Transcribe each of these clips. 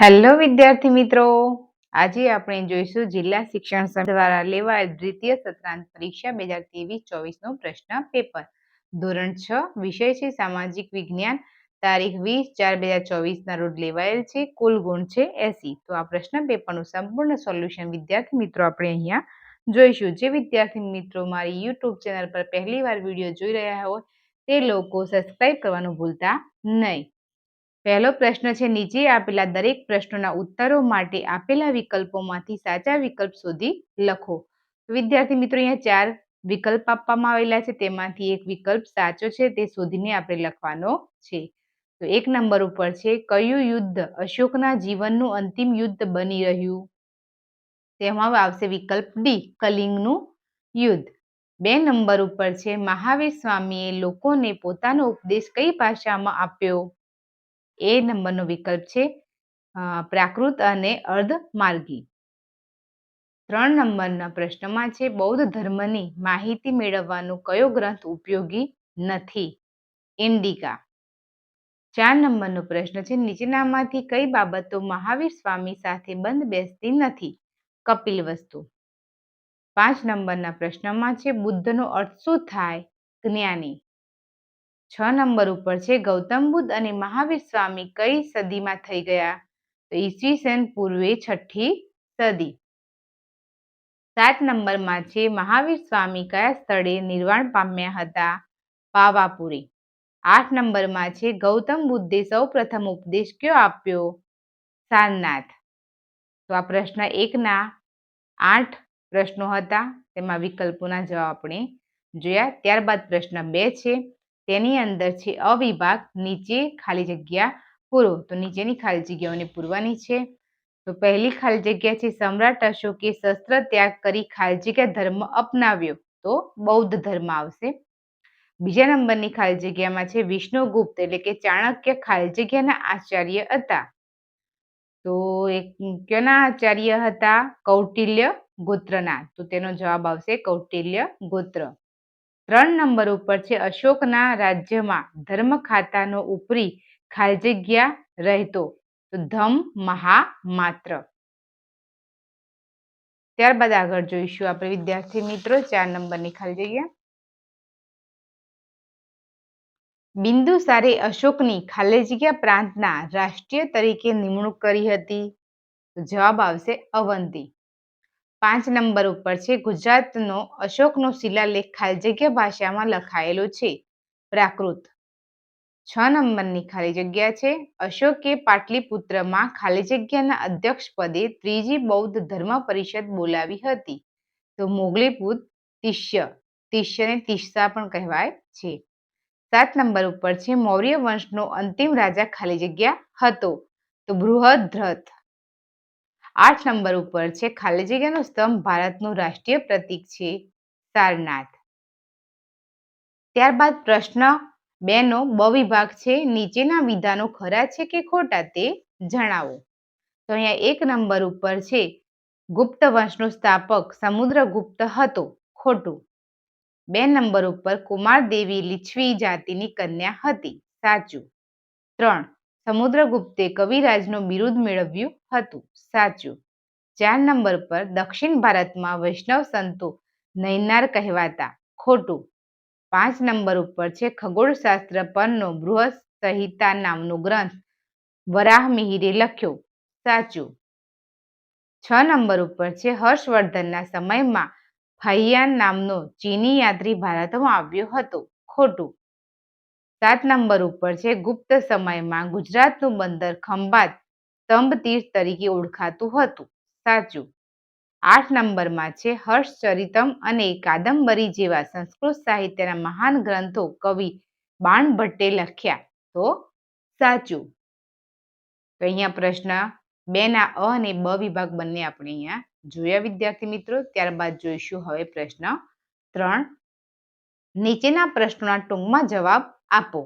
Hello વિદ્યાર્થી મિત્રો. આજે આપણે જોઈશું જિલ્લા શિક્ષણ દ્વારા લેવાયેલ દ્વિતીય સત્રાંત પરીક્ષા બે હજાર ત્રેવીસ ચોવીસ નો પ્રશ્ન પેપર. ધોરણ છ, વિષય છે સામાજિક વિજ્ઞાન. તારીખ વીસ ચાર બે હજાર ચોવીસ ના રોજ લેવાયેલ છે, કુલ ગુણ છે એસી. તો આ પ્રશ્ન પેપરનું સંપૂર્ણ સોલ્યુશન વિદ્યાર્થી મિત્રો આપણે અહીંયા જોઈશું. જે વિદ્યાર્થી મિત્રો મારી યુટ્યુબ ચેનલ પર પહેલી વાર વીડિયો જોઈ રહ્યા હોય, તે લોકો સબસ્ક્રાઇબ કરવાનું ભૂલતા નહીં. પહેલો પ્રશ્ન છે, નીચે આપેલા દરેક પ્રશ્નોના ઉત્તરો માટે આપેલા વિકલ્પોમાંથી સાચા વિકલ્પ શોધી લખો. વિદ્યાર્થી મિત્રો, અહીંયા ચાર વિકલ્પ આપવામાં આવેલા છે, તેમાંથી એક વિકલ્પ સાચો છે, તે શોધીને આપણે લખવાનો છે. તો એક નંબર ઉપર છે, કયું યુદ્ધ અશોકના જીવનનું અંતિમ યુદ્ધ બની રહ્યું? તેમાં આવશે વિકલ્પ ડી, કલિંગનું યુદ્ધ. બે નંબર ઉપર છે, મહાવીર સ્વામીએ લોકોને પોતાનો ઉપદેશ કઈ ભાષામાં આપ્યો? એ નંબરનો વિકલ્પ છે પ્રાકૃત અને અર્ધ માર્ગી ત્રણ નંબરના પ્રશ્નમાં છે, બૌદ્ધ ધર્મની માહિતી મેળવવાનો કયો ગ્રંથ ઉપયોગી નથી? ઇન્ડિકા. ચાર નંબરનો પ્રશ્ન છે, નીચેનામાંથી કઈ બાબતો મહાવીર સ્વામી સાથે બંધ બેસતી નથી? કપિલ વસ્તુ. પાંચ નંબરના પ્રશ્નમાં છે, બુદ્ધનો અર્થ શું થાય? જ્ઞાની. છ નંબર ઉપર છે, ગૌતમ બુદ્ધ અને મહાવીર સ્વામી કઈ સદીમાં થઈ ગયા? તો ઈસવીસન પૂર્વે છઠ્ઠી સદી. સાત નંબરમાં છે, મહાવીર સ્વામી કયા સ્થળે નિર્વાણ પામ્યા હતા? પાવાપુરી. આઠ નંબરમાં છે, ગૌતમ બુદ્ધે સૌ પ્રથમ ઉપદેશ કયો આપ્યો? સારનાથ. તો આ પ્રશ્ન એકના આઠ પ્રશ્નો હતા, તેમાં વિકલ્પોના જવાબ આપણે જોયા. ત્યારબાદ પ્રશ્ન બે છે તેની અંદર છે અવિભાગ, નીચે ખાલી જગ્યા પૂરો તો નીચેની ખાલી જગ્યાઓને પૂરવાની છે. તો પહેલી ખાલી જગ્યા છે સમ્રાટ અશોકે શસ્ત્ર ત્યાગ કરી ખાલી જગ્યા ધર્મ અપનાવ્યો. તો બૌદ્ધ ધર્મ આવશે. બીજા નંબરની ખાલી જગ્યામાં છે વિષ્ણુગુપ્ત એટલે કે ચાણક્ય ખાલી જગ્યાના આચાર્ય હતા. તો એક કયોના આચાર્ય હતા? કૌટિલ્ય ગોત્રના. તો તેનો જવાબ આવશે કૌટિલ્ય ગોત્ર. ત્રણ નંબર ઉપર છે, અશોકના રાજ્યમાં ધર્મ ખાતાનો ઉપરી ખાલી જગ્યા રહેતો. ધમ મહા માત્ર ત્યારબાદ આગળ જોઈશું આપણે વિદ્યાર્થી મિત્રો, ચાર નંબરની ખાલી જગ્યા. બિંદુસારે અશોકની ખાલી જગ્યા પ્રાંતના રાષ્ટ્રીય તરીકે નિમણૂક કરી હતી. જવાબ આવશે અવંતી. પાંચ નંબર ઉપર છે, ગુજરાતનો અશોકનો શિલાલેખ ખાલી જગ્યા ભાષામાં લખાયેલો છે. પ્રાકૃત. છ નંબરની ખાલી જગ્યા છે. અશોકે પાટલીપુત્રમાં ખાલી જગ્યાના અધ્યક્ષ પદે ત્રીજી બૌદ્ધ ધર્મ પરિષદ બોલાવી હતી. તો મોગલીપુત તિષ્ય. તિષ્યને તિસ્સા પણ કહેવાય છે. સાત નંબર ઉપર છે, મૌર્ય વંશનો અંતિમ રાજા ખાલી જગ્યા હતો. તો બૃહદ્રથ. આઠ નંબર ઉપર છે ખાલી જગ્યાનો સ્તંભ ભારતનું રાષ્ટ્રીય પ્રતીક છે સારનાથ. ત્યારબાદ પ્રશ્ન બે નો બ વિભાગ છે, નીચેના વિધાનો ખરા છે કે ખોટા તે જણાવો. તો અહીંયા એક નંબર ઉપર છે, ગુપ્ત વંશનો સ્થાપક સમુદ્રગુપ્ત હતો, ખોટું. બે નંબર ઉપર કુમાર દેવી લીછવી જાતિની કન્યા હતી, સાચું. ત્રણ સમુદ્રગુપ્તે કવિરાજનું બિરુદ મેળવ્યું હતું. સાચું. ચાર નંબર પર દક્ષિણ ભારતમાં વૈષ્ણવ સંતો નૈનાર કહેવાતા. ખોટું. પાંચ નંબર ઉપર છે ખગોળશાસ્ત્ર પરનો બૃહદ સંહિતા નામનો ગ્રંથ. વરાહ મિહિરે લખ્યો. સાચું. છ નંબર ઉપર છે હર્ષવર્ધનના સમયમાં ફૈયાન નામનો ચીની યાત્રી ભારતમાં આવ્યો હતો. ખોટું. સાત નંબર ઉપર છે, ગુપ્ત સમયમાં ગુજરાતનું બંદર ખંભાત સ્તંભ તીર્થ તરીકે ઓળખાતું હતું. સાચું. આઠ નંબરમાં છે હર્ષચરિતમ અને કાદંબરી જેવા સંસ્કૃત સાહિત્યના મહાન ગ્રંથો કવિ બાણભટ્ટે લખ્યા. તો સાચું. તો અહીંયા પ્રશ્ન બે ના અ અને બ વિભાગ બંને આપણે અહીંયા જોયા, વિદ્યાર્થી મિત્રો. ત્યારબાદ જોઈશું હવે પ્રશ્ન ત્રણ. નીચેના પ્રશ્નોના ટૂંકમાં જવાબ આપો.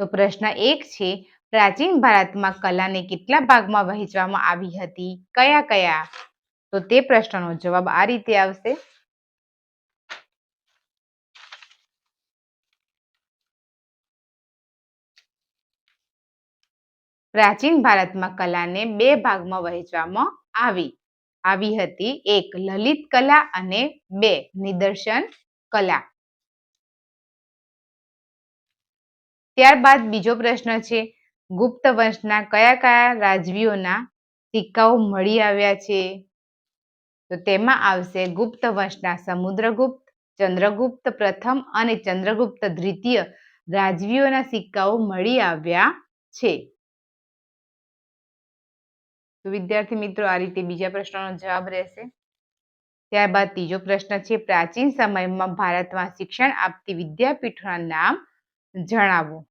તો પ્રશ્ન એક છે, પ્રાચીન ભારતમાં કલાને કેટલા ભાગમાં વહેંચવામાં આવી હતી? કયા કયા? તો તે પ્રશ્નનો જવાબ આ રીતે આવશે. પ્રાચીન ભારતમાં કલાને બે ભાગમાં વહેંચવામાં આવી. આવી હતી એક લલિત કલા અને બે નિદર્શન કલા. ત્યારબાદ બીજો પ્રશ્ન છે, ગુપ્ત વંશના કયા કયા રાજવીઓના સિક્કાઓ મળી આવ્યા છે? તો તેમાં આવશે ગુપ્ત વંશના સમુદ્રગુપ્ત, ચંદ્રગુપ્ત પ્રથમ અને ચંદ્રગુપ્ત દ્વિતીય રાજવીઓના સિક્કાઓ મળી આવ્યા છે. તો વિદ્યાર્થી મિત્રો, આ રીતે બીજા પ્રશ્નનો જવાબ રહેશે. ત્યારબાદ ત્રીજો પ્રશ્ન છે, પ્રાચીન સમયમાં ભારતમાં શિક્ષણ આપતી વિદ્યાપીઠોના નામ જણાવો.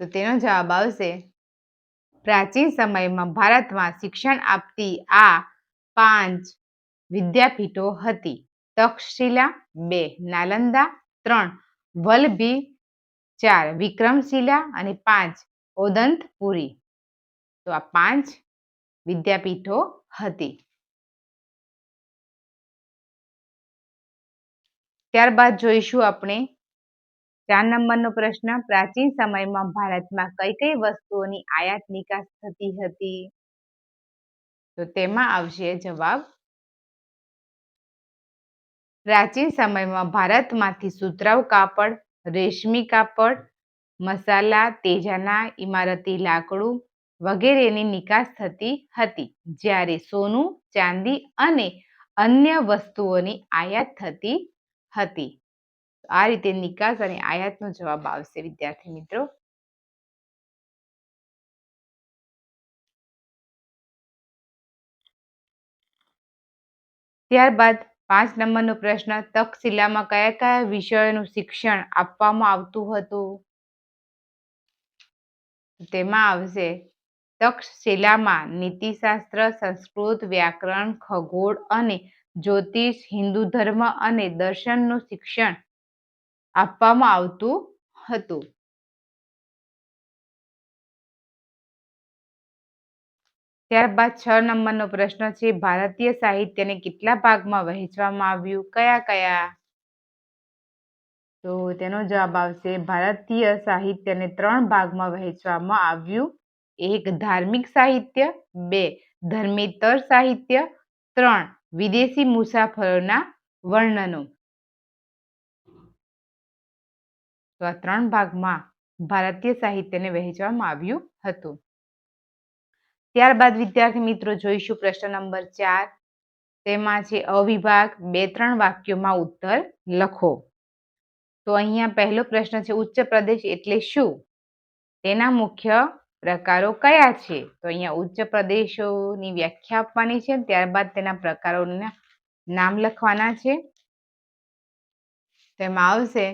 તો તેનો જવાબ આવશે, પ્રાચીન સમયમાં ભારતમાં શિક્ષણ આપતી આ પાંચ વિદ્યાપીઠો હતી. તક્ષશિલા બે, નાલંદા ત્રણ, વલભી ચાર, વિક્રમશિલા અને પાંચ, ઓદંતપુરી. તો આ પાંચ વિદ્યાપીઠો હતી. ત્યારબાદ જોઈશું આપણે ચાર નંબરનો પ્રશ્ન, પ્રાચીન સમયમાં ભારતમાં કઈ કઈ વસ્તુઓની આયાત નિકાસ થતી હતી? તો તેમાં આવશે જવાબ. પ્રાચીન સમયમાં ભારતમાંથી સુતરાવ કાપડ, રેશમી કાપડ, મસાલા, તેજાના ઇમારતી લાકડું વગેરેની નિકાસ થતી હતી, જ્યારે સોનું, ચાંદી અને અન્ય વસ્તુઓની આયાત થતી હતી. આ રીતે નિકાસ અને આયાતનો જવાબ આવશે, વિદ્યાર્થી મિત્રો. ત્યારબાદ પાંચ નંબરનો પ્રશ્ન તક્ષશિલામાં કયા કયા વિષયોનું શિક્ષણ આપવામાં આવતું હતું? તેમાં આવશે તક્ષશિલામાં નીતિશાસ્ત્ર, સંસ્કૃત, વ્યાકરણ, ખગોળ અને જ્યોતિષ, હિન્દુ ધર્મ અને દર્શનનું શિક્ષણ આપવામાં આવતું હતું. ત્યારબાદ છ નંબરનો પ્રશ્ન છે, ભારતીય સાહિત્યને કેટલા ભાગમાં વહેંચવામાં આવ્યું? કયા કયા? તો તેનો જવાબ આવશે, ભારતીય સાહિત્યને ત્રણ ભાગમાં વહેંચવામાં આવ્યું. એક, ધાર્મિક સાહિત્ય. બે, ધર્મેતર સાહિત્ય. ત્રણ, વિદેશી મુસાફરોના વર્ણનો. તો આ ત્રણ ભાગમાં ભારતીય સાહિત્યને વહેંચવામાં આવ્યું હતું. ત્યારબાદ વિદ્યાર્થી મિત્રો જોઈશું પ્રશ્ન નંબર ચાર. તેમાં છે અવિભાગ, બે ત્રણ વાક્યોમાં ઉત્તર લખો. તો અહીંયા પહેલો પ્રશ્ન છે ઉચ્ચ પ્રદેશ એટલે શું? તેના મુખ્ય પ્રકારો કયા છે? તો અહીંયા ઉચ્ચ પ્રદેશોની વ્યાખ્યા આપવાની છે ત્યારબાદ તેના પ્રકારોના નામ લખવાના છે. તેમાં આવશે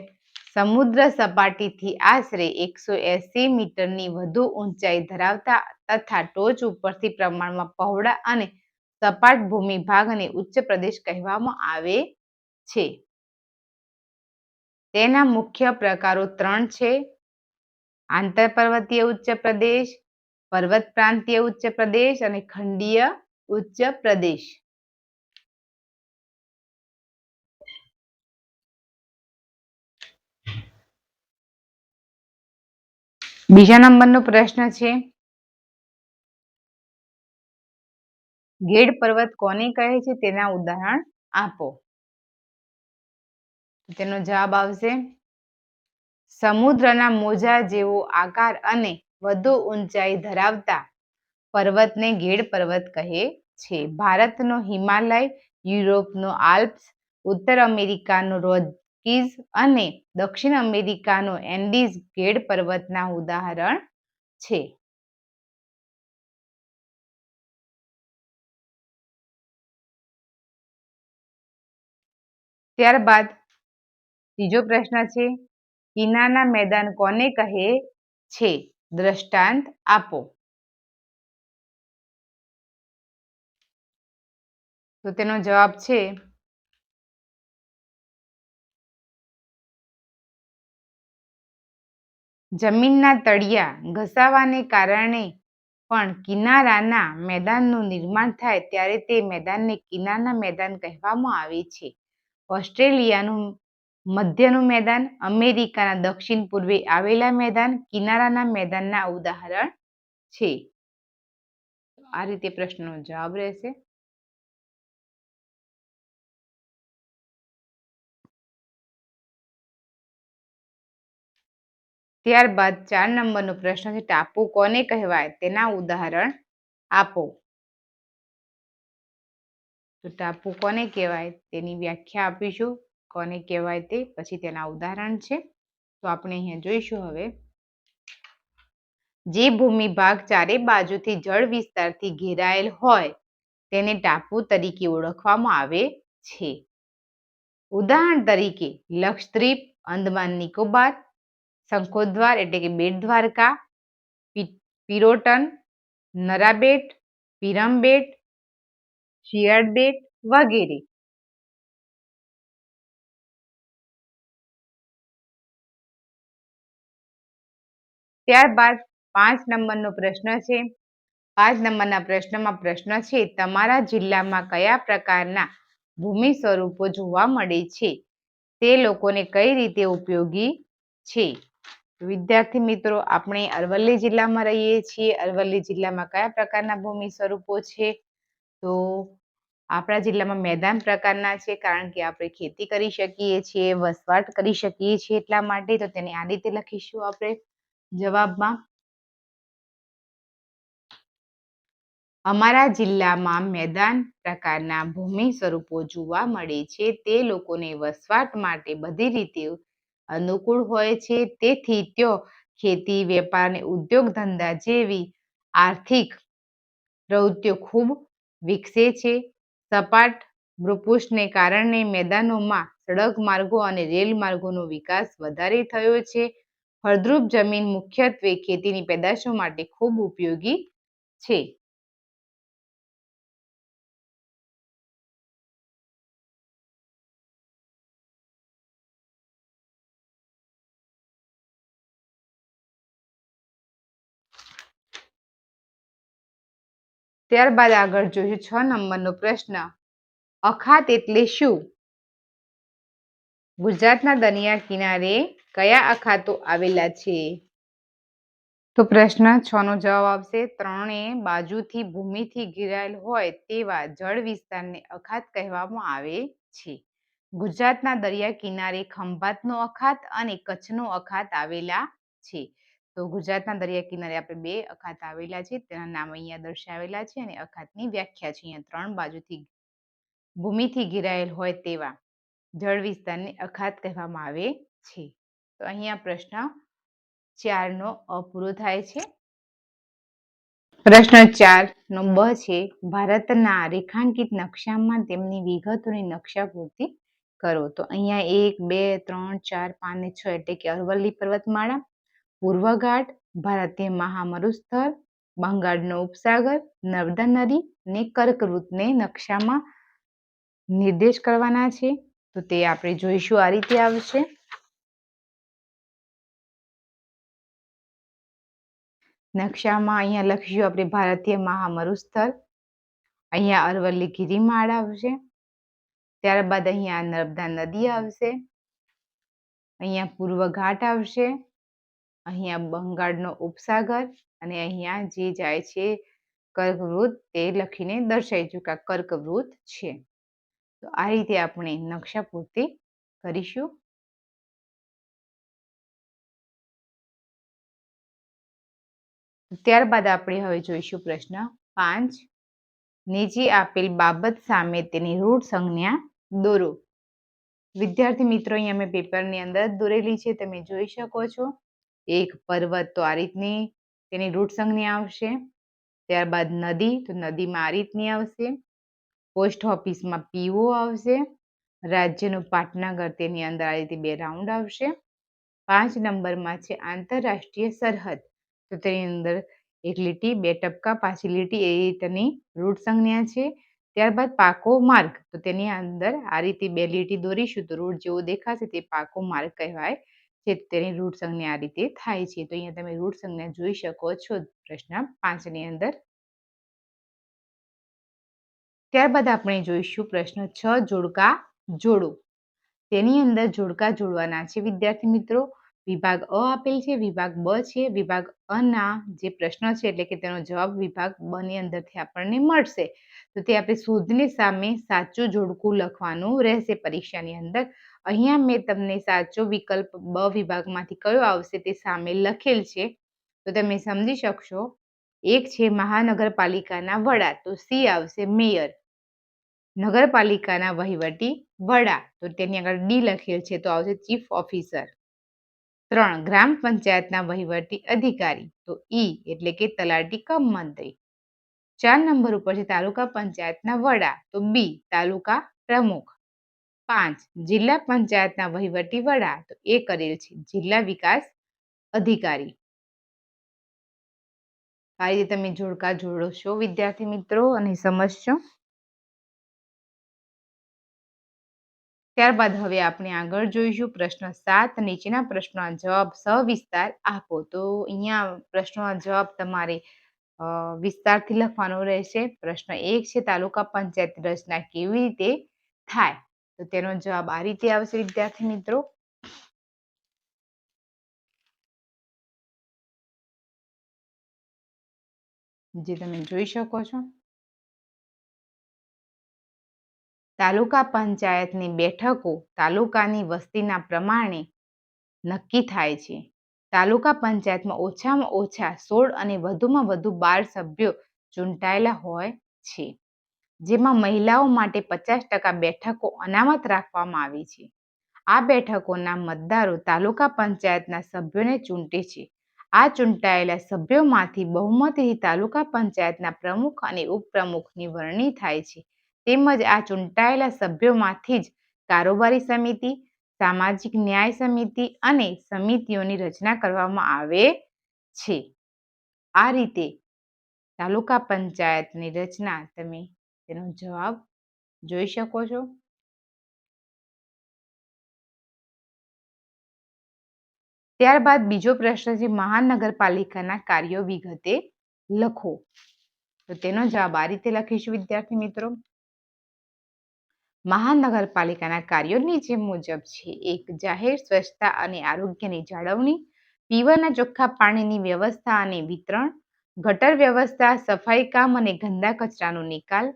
સમુદ્ર સપાટીથી આશરે એકસો એસી મીટરની વધુ ઊંચાઈ ધરાવતા તથા ટોચ ઉપરથી પ્રમાણમાં પહોળા અને સપાટ ભૂમિ ભાગને ઉચ્ચ પ્રદેશ કહેવામાં આવે છે. તેના મુખ્ય પ્રકારો ત્રણ છે. આંતરપર્વતીય ઉચ્ચ પ્રદેશ, પર્વત પ્રાંતીય ઉચ્ચ પ્રદેશ અને ખંડીય ઉચ્ચ પ્રદેશ. બીજા નંબરનો પ્રશ્ન છે, ગેડ પર્વત કોને કહે છે તેના ઉદાહરણ આપો. તેનો જવાબ આવશે, સમુદ્રના મોજા જેવો આકાર અને વધુ ઊંચાઈ ધરાવતા પર્વતને ગેડ પર્વત કહે છે. ભારતનો હિમાલય, યુરોપનો આલ્પ્સ, ઉત્તર અમેરિકાનો રોકીઝ અને દક્ષિણ અમેરિકાનો એન્ડીઝ ગેડ પર્વતના ઉદાહરણ છે. ત્યારબાદ ત્રીજો પ્રશ્ન છે કિનાના મેદાન કોને કહે છે? દ્રષ્ટાંત આપો. તો તેનો જવાબ છે જમીનના તળિયા ઘસાવાને કારણે પણ કિનારાના મેદાનનું નિર્માણ થાય ત્યારે તે મેદાનને કિનારના મેદાન કહેવામાં આવે છે. ઓસ્ટ્રેલિયાનું મધ્યનું મેદાન, અમેરિકાના દક્ષિણ પૂર્વે આવેલા મેદાન, કિનારાના મેદાનના ઉદાહરણ છે. આ રીતે પ્રશ્નનો જવાબ રહેશે. ત્યારબાદ ચાર નંબરનો પ્રશ્ન છે, ટાપુ કોને કહેવાય? તેના ઉદાહરણ આપો. તો ટાપુ કોને કહેવાય? તેની વ્યાખ્યા આપીશું. કોને કહેવાય તે? પછી તેના ઉદાહરણ છે. તો આપણે અહીંયા જોઈશું હવે. જે ભૂમિ ભાગ ચારે બાજુથી જળ વિસ્તારથી ઘેરાયેલ હોય, તેને ટાપુ તરીકે ઓળખવામાં આવે છે. ઉદાહરણ તરીકે, લક્ષદ્વીપ, અંદમાન નિકોબાર શંખોદ્વાર એટલે કે બેટ દ્વારકા પિરોટન, નરાબેટ, પિરમબેટ શિયાળ બેટ વગેરે. ત્યારબાદ પાંચ નંબરનો પ્રશ્ન છે. પાંચ નંબરના પ્રશ્નમાં પ્રશ્ન છે, તમારા જિલ્લામાં કયા પ્રકારના ભૂમિ સ્વરૂપો જોવા મળે છે? તે લોકોને કઈ રીતે ઉપયોગી છે? વિદ્યાર્થી મિત્રો, આપણે અરવલ્લી જિલ્લામાં રહીએ છીએ. અરવલ્લી જિલ્લામાં કયા પ્રકારના ભૂમિ સ્વરૂપો છે? તો આપણા જિલ્લામાં મેદાન પ્રકારના છે, કારણ કે આપણે ખેતી કરી શકીએ છીએ, વસવાટ કરી શકીએ છીએ એટલા માટે. તો તેને આ રીતે લખીશું આપણે જવાબમાં. અમારા જિલ્લામાં મેદાન પ્રકારના ભૂમિ સ્વરૂપો જોવા મળે છે. તે લોકોને વસવાટ માટે બધી રીતે અનુકૂળ હોય છે. તેથી ત્યાં ખેતી, વેપાર અને ઉદ્યોગ ધંધા જેવી આર્થિક પ્રવૃત્તિઓ ખૂબ વિકસે છે. સપાટ ભૂપૃષ્ઠને કારણે મેદાનોમાં સડક માર્ગો અને રેલ માર્ગોનો વિકાસ વધારે થયો છે. ફળદ્રુપ જમીન મુખ્યત્વે ખેતીની પેદાશો માટે ખૂબ ઉપયોગી છે. ત્યારબાદ આગળ જોઈશું છ નંબરનો પ્રશ્ન. અખાત એટલે શું? ગુજરાતના દરિયા કિનારે કયા અખાતો આવેલા છે? તો પ્રશ્ન છ નો જવાબ આવશે, ત્રણે બાજુથી ભૂમિથી ઘેરાયેલ હોય તેવા જળ વિસ્તારને અખાત કહેવામાં આવે છે. ગુજરાતના દરિયા કિનારે ખંભાતનો અખાત અને કચ્છનો અખાત આવેલા છે. તો ગુજરાતના દરિયા કિનારે આપણે બે અખાત આવેલા છે, તેના નામ અહીંયા દર્શાવેલા છે અને અખાતની વ્યાખ્યા છે, અહીંયા ત્રણ બાજુથી ભૂમિથી ઘેરાયેલ હોય તેવા જળ વિસ્તારને અખાત કહેવામાં આવે છે. તો અહીંયા પ્રશ્ન ચારનો અપૂરો થાય છે. પ્રશ્ન ચાર નો બ છે, ભારતના રેખાંકિત નકશામાં તેમની વિગતોની નકશા પૂર્તિ કરો. તો અહીંયા એક, બે, ત્રણ, ચાર, પાંચ ને છ એટલે કે અરવલ્લી પર્વતમાળા પૂર્વઘાટ ભારતીય મહામરુસ્થળ બંગાળનો ઉપસાગર, નર્મદા નદી ને કર્કવૃતને નકશામાં નિર્દેશ કરવાના છે. તો તે આપણે જોઈશું આ રીતે આવશે. નકશામાં અહીંયા લખીશું આપણે ભારતીય મહામરુસ્થળ અહીંયા અરવલ્લી ગિરિમાળ આવશે. ત્યારબાદ અહીંયા નર્મદા નદી આવશે. અહીંયા પૂર્વ ઘાટ આવશે. અહીંયા બંગાળનો ઉપસાગર અને અહીંયા જે જાય છે કર્કવૃત તે લખીને દર્શાવીશું કે આ કર્કવૃત છે. તો આ રીતે આપણે નકશા પૂર્તિ કરીશું. ત્યારબાદ આપણે હવે જોઈશું પ્રશ્ન પાંચ. નીચે આપેલ બાબત સામે તેની રૂઢ સંજ્ઞા દોરો. વિદ્યાર્થી મિત્રો, અહીંયા મેં પેપરની અંદર દોરેલી છે, તમે જોઈ શકો છો. એક પર્વત તો આ રીતની તેની રૂટ આવશે. ત્યારબાદ નદી, તો નદીમાં આ રીતની આવશે. પોસ્ટ ઓફિસમાં પીઓ આવશે. રાજ્યનું પાટનગર તેની અંદર આ રીતે બે રાઉન્ડ આવશે. પાંચ નંબરમાં છે આંતરરાષ્ટ્રીય સરહદ. તો તેની અંદર એક લીટી, બે ટપકા, પાછી લીટી, એ તેની રૂટ સંજ્ઞા છે. ત્યારબાદ પાકો માર્ગ. તો તેની અંદર આ રીતે બે લીટી દોરીશું તો રૂટ જેવો દેખાશે તે પાકો માર્ગ કહેવાય. છે તેની રૂટ સંજ્ઞા આ રીતે થાય છે. તો અહીંયા તમે રૂટ સંજ્ઞા જોઈ શકો છો પ્રશ્ન પાંચની અંદર. ત્યારબાદ આપણે જોઈશું પ્રશ્ન છ, જોડકા જોડો. તેની અંદર જોડકા જોડવાના છે વિદ્યાર્થી મિત્રો. વિભાગ અ આપેલ છે, વિભાગ બ છે. વિભાગ અ ના જે પ્રશ્ન છે એટલે કે તેનો જવાબ વિભાગ બ ની અંદરથી આપણને મળશે. તો તે આપણે શોધની સામે સાચું જોડકું લખવાનું રહેશે પરીક્ષાની અંદર. અહીંયા મેં તમને સાચો વિકલ્પ બ વિભાગમાંથી કયો આવશે તે સામે લખેલ છે. તો તમે સમજી શકશો, એક છે મહાનગરપાલિકાના વડા, તો સી આવશે મેયર. નગરપાલિકાના વહીવટી વડા, તો તેની આગળ ડી લખેલ છે, તો આવશે ચીફ ઓફિસર. ત્રણ, ગ્રામ પંચાયતના વહીવટી અધિકારી, તો ઈ એટલે કે તલાટી કમ મંત્રી. ચાર નંબર ઉપર છે તાલુકા પંચાયતના વડા, તો બી તાલુકા પ્રમુખ. પાંચ જિલ્લા પંચાયતના વહીવટી વડા તો એ કરેલ છે. જિલ્લા વિકાસ અધિકારી. આ રીતે તમે જોડકા જોડશો વિદ્યાર્થી મિત્રો, અને સમજશો. ત્યારબાદ હવે આપણે આગળ જોઈશું પ્રશ્ન સાત, નીચેના પ્રશ્નોના જવાબ સવિસ્તાર આપો. તો અહીંયા પ્રશ્નોના જવાબ તમારે વિસ્તારથી લખવાનો રહેશે. પ્રશ્ન એક છે, તાલુકા પંચાયત રચના કેવી રીતે થાય? તો તેનો જવાબ આ રીતે આવશે, વિદ્યાર્થી મિત્રો. જે તમે જોઈ શકો છો. તાલુકા પંચાયતની બેઠકો તાલુકાની વસ્તીના પ્રમાણે નક્કી થાય છે. તાલુકા પંચાયતમાં ઓછામાં ઓછા સોળ અને વધુમાં વધુ બાર સભ્યો ચૂંટાયેલા હોય છે. જેમાં મહિલાઓ માટે પચાસ ટકા બેઠકો અનામત રાખવામાં આવી છે. આ બેઠકોના મતદારો તાલુકા પંચાયતના સભ્યોને ચૂંટે છે. આ ચૂંટાયેલા સભ્યોમાંથી બહુમતીથી તાલુકા પંચાયતના પ્રમુખ અને ઉપપ્રમુખની વરણી થાય છે. તેમજ આ ચૂંટાયેલા સભ્યોમાંથી જ કારોબારી સમિતિ, સામાજિક ન્યાય સમિતિ અને સમિતિઓની રચના કરવામાં આવે છે. આ રીતે તાલુકા પંચાયતની રચના તમે તેનો જવાબ જોઈ શકો છો. ત્યારબાદ બીજો પ્રશ્ન છે, મહાનગરપાલિકાના કાર્યો વિગતે લખો. તો તેનો જવાબ આ રીતે લખીશું, વિદ્યાર્થી મિત્રો. મહાનગરપાલિકાના કાર્યો નીચે મુજબ છે. એક, જાહેર, સ્વચ્છતા અને આરોગ્યની જાળવણી. પીવાના ચોખ્ખા પાણીની વ્યવસ્થા અને વિતરણ. ગટર વ્યવસ્થા, સફાઈ કામ અને ગંદા કચરાનો નિકાલ.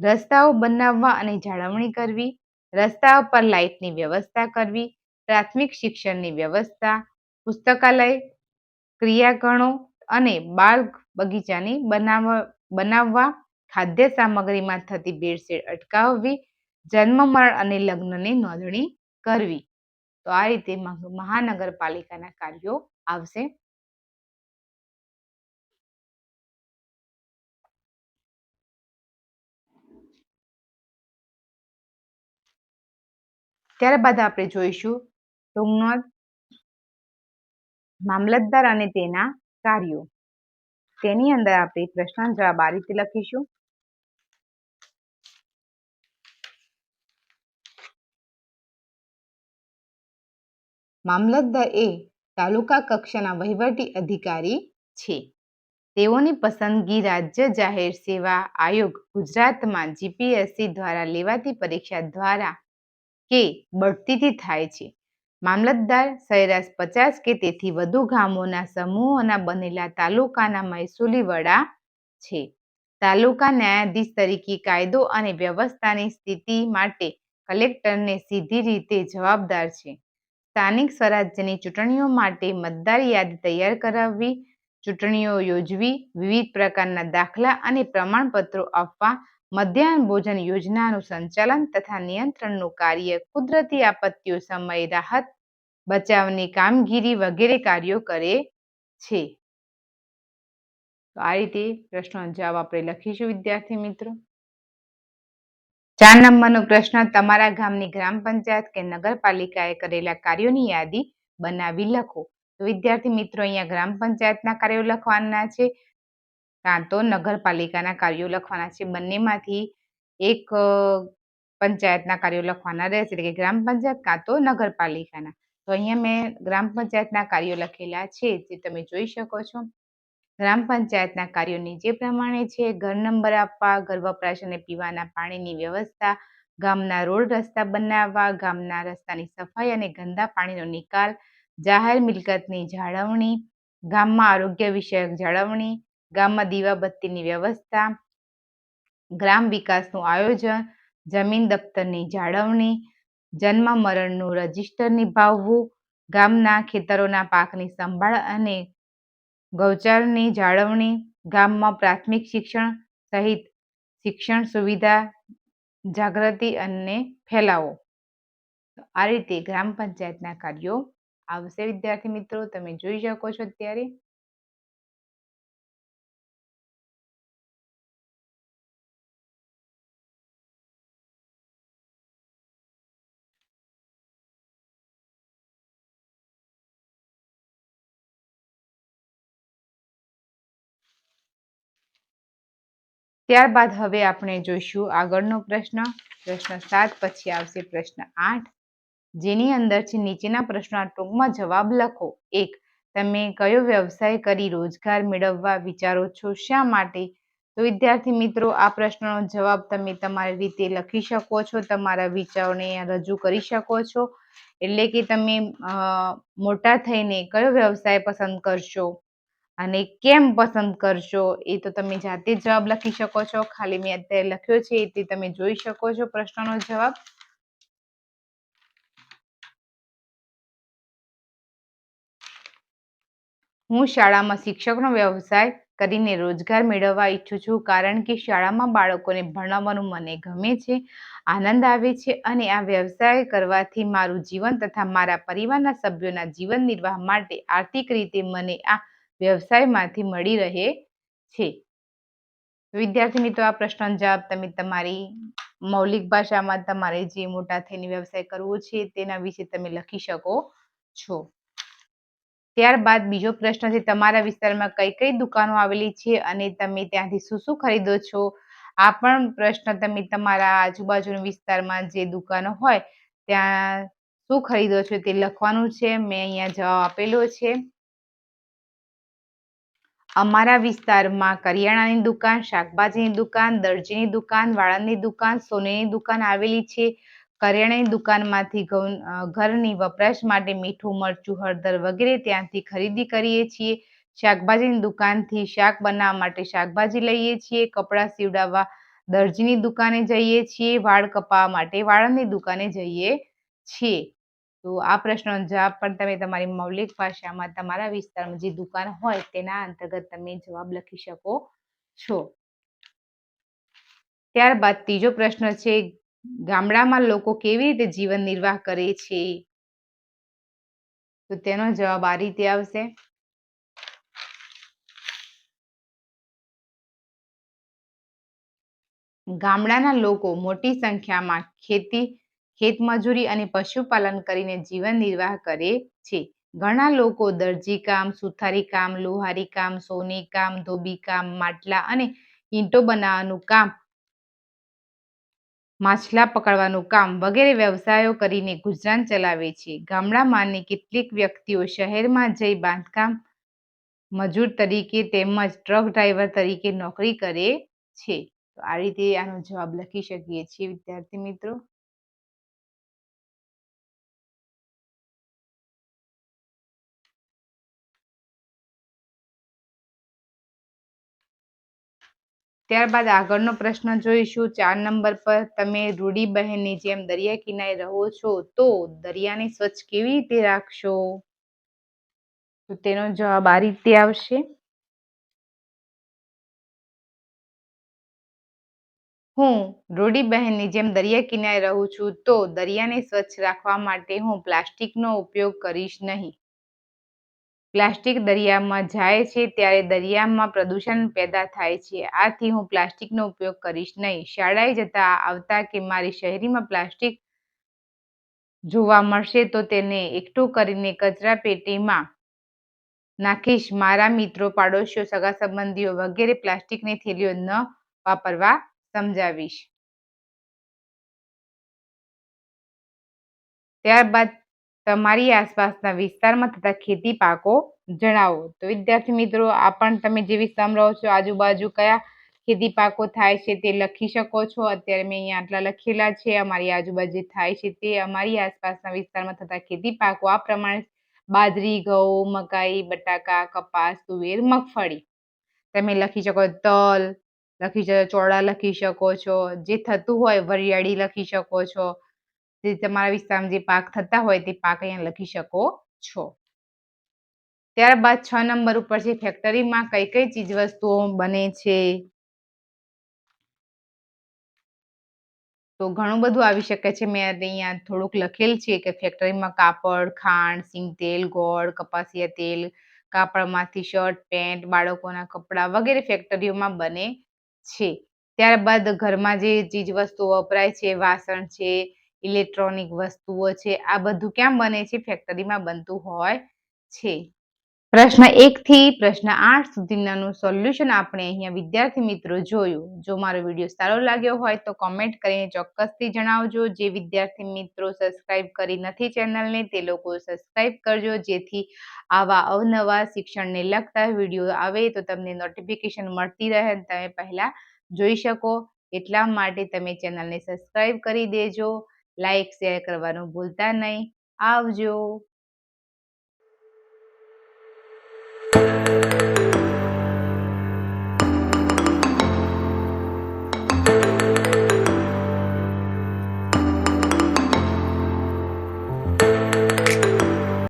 રસ્તાઓ બનાવવા અને જાળવણી કરવી, રસ્તાઓ પર લાઇટની વ્યવસ્થા કરવી, પ્રાથમિક શિક્ષણની વ્યવસ્થા, પુસ્તકાલય, ક્રિયાગણો અને બાળ બગીચાની બનાવવા બનાવવા, ખાદ્ય સામગ્રીમાં થતી ભેળસેળ અટકાવવી, જન્મ, મરણ અને લગ્નની નોંધણી કરવી. તો આ રીતે મહાનગરપાલિકાના કાર્યો આવશે. ત્યારબાદ આપણે જોઈશું ટૂંકનોંધ મામલતદાર અને તેના કાર્યો. તેની અંદર આપણે પ્રશ્ન જવાબ આ રીતે લખીશું. મામલતદાર એ તાલુકા કક્ષાના વહીવટી અધિકારી છે. તેઓની પસંદગી રાજ્ય જાહેર સેવા આયોગ ગુજરાતમાં જીપીએસસી દ્વારા લેવાતી પરીક્ષા દ્વારા કે બઢતીથી થાય છે. મામલતદાર સરેરાશ પચાસ કે તેથી વધુ ગામોના સમૂહોના બનેલા તાલુકાના મહેસૂલી વડા છે. તાલુકા ન્યાયાધીશ તરીકે કાયદો અને વ્યવસ્થાની સ્થિતિ માટે કલેક્ટરને સીધી રીતે જવાબદાર છે. સ્થાનિક સ્વરાજ્યની ચૂંટણીઓ માટે મતદાર યાદી તૈયાર કરાવવી, ચૂંટણીઓ યોજવી, વિવિધ પ્રકારના દાખલા અને પ્રમાણપત્રો આપવા મધ્યાહન ભોજન યોજનાનું સંચાલન તથા નિયંત્રણનું કાર્ય કુદરતી આપત્તિઓ સમયે રાહત, બચાવની કામગીરી વગેરે કાર્યો કરે છે. આ રીતે પ્રશ્નનો જવાબ આપણે લખીશું, વિદ્યાર્થી મિત્રો. ચાર નંબરનો પ્રશ્ન, તમારા ગામની ગ્રામ પંચાયત કે નગરપાલિકાએ કરેલા કાર્યોની યાદી બનાવી લખો. તો વિદ્યાર્થી મિત્રો, અહીંયા ગ્રામ પંચાયતના કાર્યો લખવાના છે. કાં તો નગરપાલિકાના કાર્યો લખવાના છે. બંનેમાંથી એક પંચાયતના કાર્યો લખવાના રહેશે. એટલે કે ગ્રામ પંચાયત કાં તો નગરપાલિકાના. તો અહીંયા મેં ગ્રામ પંચાયતના કાર્યો લખેલા છે, જે તમે જોઈ શકો છો. ગ્રામ પંચાયતના કાર્યો નીચે પ્રમાણે છે, ઘર નંબર આપવા, ઘર વપરાશ અને પીવાના પાણીની વ્યવસ્થા, ગામના રોડ રસ્તા બનાવવા, ગામના રસ્તાની સફાઈ અને ગંદા પાણીનો નિકાલ, જાહેર મિલકતની જાળવણી, ગામમાં આરોગ્ય વિષયક જાળવણી ગામમાં દીવાબત્તીની વ્યવસ્થા, ગ્રામ વિકાસનું આયોજન, જમીન દફતરની જાળવણી જન્મ મરણનું રજિસ્ટર નિભાવવું, ગામના ખેતરોના પાકની સંભાળ અને ગૌચરની જાળવણી, ગામમાં પ્રાથમિક શિક્ષણ સહિત શિક્ષણ સુવિધા જાગૃતિ અને ફેલાવો. આ રીતે ગ્રામ પંચાયતના કાર્યો આવશે. વિદ્યાર્થી મિત્રો, તમે જોઈ શકો છો અત્યારે ત્યારબાદ હવે આપણે જોઈશું આગળનો પ્રશ્ન. પ્રશ્ન સાત, પછી આવશે પ્રશ્ન આઠ. જેની અંદર છે નીચેના પ્રશ્નો ટૂંકમાં જવાબ લખો. એક, તમે કયો વ્યવસાય કરી રોજગાર મેળવવા વિચારો છો? શા માટે? તો વિદ્યાર્થી મિત્રો, આ પ્રશ્નનો જવાબ તમે તમારી રીતે લખી શકો છો, તમારા વિચારોને રજૂ કરી શકો છો. એટલે કે તમે મોટા થઈને કયો વ્યવસાય પસંદ કરશો? અને કેમ પસંદ કરશો એ તો તમે જાતે જવાબ લખી શકો છો. ખાલી મેં અત્યારે લખ્યો છે તે તમે જોઈ શકો છો પ્રશ્નનો જવાબ. હું શાળામાં શિક્ષકનો વ્યવસાય કરીને રોજગાર મેળવવા ઈચ્છું છું કારણ કે શાળામાં બાળકોને ભણાવવાનું મને ગમે છે, આનંદ આવે છે અને આ વ્યવસાય કરવાથી મારું જીવન તથા મારા પરિવારના સભ્યોના જીવન નિર્વાહ માટે આર્થિક રીતે મને આ વ્યવસાયમાંથી મળી રહે છે. વિદ્યાર્થી મિત્રો, આ પ્રશ્ન જવાબ તમે તમારી મૌલિક ભાષામાં તમારે જે મોટા થઈને વ્યવસાય કરવો છે તેના વિશે તમે લખી શકો છો. ત્યારબાદ બીજો પ્રશ્ન છે, તમારા વિસ્તારમાં કઈ કઈ દુકાનો આવેલી છે અને તમે ત્યાંથી શું શું ખરીદો છો? આ પણ પ્રશ્ન તમે તમારા આજુબાજુના વિસ્તારમાં જે દુકાનો હોય, ત્યાં શું ખરીદો છો તે લખવાનું છે. મેં અહીંયા જવાબ આપેલો છે. અમારા વિસ્તારમાં કરિયાણાની દુકાન, શાકભાજીની દુકાન, દરજીની દુકાન વાળંદની દુકાન, સોનેની દુકાન આવેલી છે. કરિયાણાની દુકાનમાંથી ઘરની વપરાશ માટે મીઠું, મરચું, હળદર વગેરે ત્યાંથી ખરીદી કરીએ છીએ. શાકભાજીની દુકાનથી શાક બનાવવા માટે શાકભાજી લઈએ છીએ, કપડાં સીવડાવવા દરજીની દુકાને જઈએ છીએ, વાળ કપાવવા માટે વાળંદની દુકાને જઈએ છીએ. તો આ પ્રશ્નનો જવાબ પણ તમે તમારી મૌલિક ભાષામાં તમારા વિસ્તારમાં જે દુકાન હોય તેના અંતર્ગત તમે જવાબ લખી શકો છો. ત્યારબાદ ત્રીજો પ્રશ્ન છે, ગામડામાં લોકો કેવી રીતે જીવન નિર્વાહ કરે છે? તો તેનો જવાબ આ રીતે આવશે. ગામડાના લોકો મોટી સંખ્યામાં ખેતી ખેતમજૂરી અને પશુપાલન કરીને જીવન નિર્વાહ કરે છે. ઘણા લોકો દરજી કામ, સુથારી કામ, લોહારી કામ, સોની કામ, ધોબી કામ, માટલા અને ઈંટો બનાવવાનું કામ, માછલા પકડવાનું કામ વગેરે વ્યવસાયો કરીને ગુજરાન ચલાવે છે. ગામડામાંની કેટલીક વ્યક્તિઓ શહેરમાં જઈ બાંધકામ મજૂર તરીકે તેમજ ટ્રક ડ્રાઈવર તરીકે નોકરી કરે છે. તો આ રીતે આનો જવાબ લખી શકીએ છીએ વિદ્યાર્થી મિત્રો. ત્યારબાદ આગળનો પ્રશ્ન જોઈશું. ચાર નંબર પર તમે રૂડીબહેનની જેમ દરિયા કિનારે રહો છો, તો દરિયાને સ્વચ્છ કેવી રીતે રાખશો? તો તેનો જવાબ આ રીતે આવશે. હું રૂડીબહેનની જેમ દરિયા કિનારે રહું છું, તો દરિયાને સ્વચ્છ રાખવા માટે હું પ્લાસ્ટિકનો ઉપયોગ કરીશ નહીં. પ્લાસ્ટિક દરિયામાં જાય છે ત્યારે દરિયામાં પ્રદૂષણ પેદા થાય છે. આથી હું પ્લાસ્ટિકનો ઉપયોગ કરીશ નહીં. શાળાએ જતા આવતા કે મારી શહેરીમાં પ્લાસ્ટિક જોવા મળશે તો તેને એકઠું કરીને કચરા પેટીમાં નાખીશ. મારા મિત્રો, પાડોશીઓ, સગા સંબંધીઓ વગેરે પ્લાસ્ટિકની થેલીઓ ન વાપરવા સમજાવીશ. ત્યારબાદ તમારી આસપાસના વિસ્તારમાં થતા ખેતી પાકો જણાવો. તો વિદ્યાર્થી મિત્રો, આ પણ તમે જે વિસ્તારમાં રહો છો, આજુબાજુ કયા ખેતી પાકો થાય છે તે લખી શકો છો. અત્યારે મેં અહીંયા આટલા લખેલા છે. અમારી આજુબાજુ થાય છે તે અમારી આસપાસના વિસ્તારમાં થતા ખેતી પાકો, આ પ્રમાણે બાજરી, ઘઉં, મકાઈ, બટાકા, કપાસ, તુવેર, મગફળી. તમે લખી શકો તલ, લખી શકો, ચોળા લખી શકો છો. જે થતું હોય, વરિયાળી લખી શકો છો. જે તમારા વિસ્તારમાં જે પાક થતા હોય તે પાક અહીંયા લખી શકો છો. ત્યારબાદ છ નંબર ઉપર છે, ફેક્ટરીમાં કઈ કઈ ચીજ વસ્તુઓ બને છે? તો ઘણું બધું આવી શકે છે. મેં અહીંયા થોડુંક લખેલ છે કે ફેક્ટરીમાં કાપડ, ખાંડ સિંગતેલ ગોળ, કપાસિયા તેલ, કાપડમાંથી શર્ટ, પેન્ટ, બાળકોના કપડાં વગેરે ફેક્ટરીઓમાં બને છે. ત્યારબાદ ઘરમાં જે ચીજ વસ્તુઓ વપરાય છે, વાસણ છે ઇલેક્ટ્રોનિક વસ્તુઓ છે, આ બધું ક્યાં બને છે? ફેક્ટરીમાં બનતું હોય છે. પ્રશ્ન એક થી પ્રશ્ન આઠ સુધીનાનું સોલ્યુશન આપણે અહીંયા વિદ્યાર્થી મિત્રો જોયું. જો મારો વીડિયો સારો લાગ્યો હોય તો કોમેન્ટ કરીને ચોક્કસથી જણાવજો. જે વિદ્યાર્થી મિત્રો સબસ્ક્રાઇબ કરી નથી ચેનલને તે લોકો સબસ્ક્રાઇબ કરજો. જેથી આવા અવનવા શિક્ષણને લગતા વીડિયો આવે તો તમને નોટિફિકેશન મળતી રહે તમે પહેલાં જોઈ શકો. એટલા માટે તમે ચેનલને સબસ્ક્રાઇબ કરી દેજો. લાઈક શેર કરવાનું ભૂલતા નહીં. આવજો.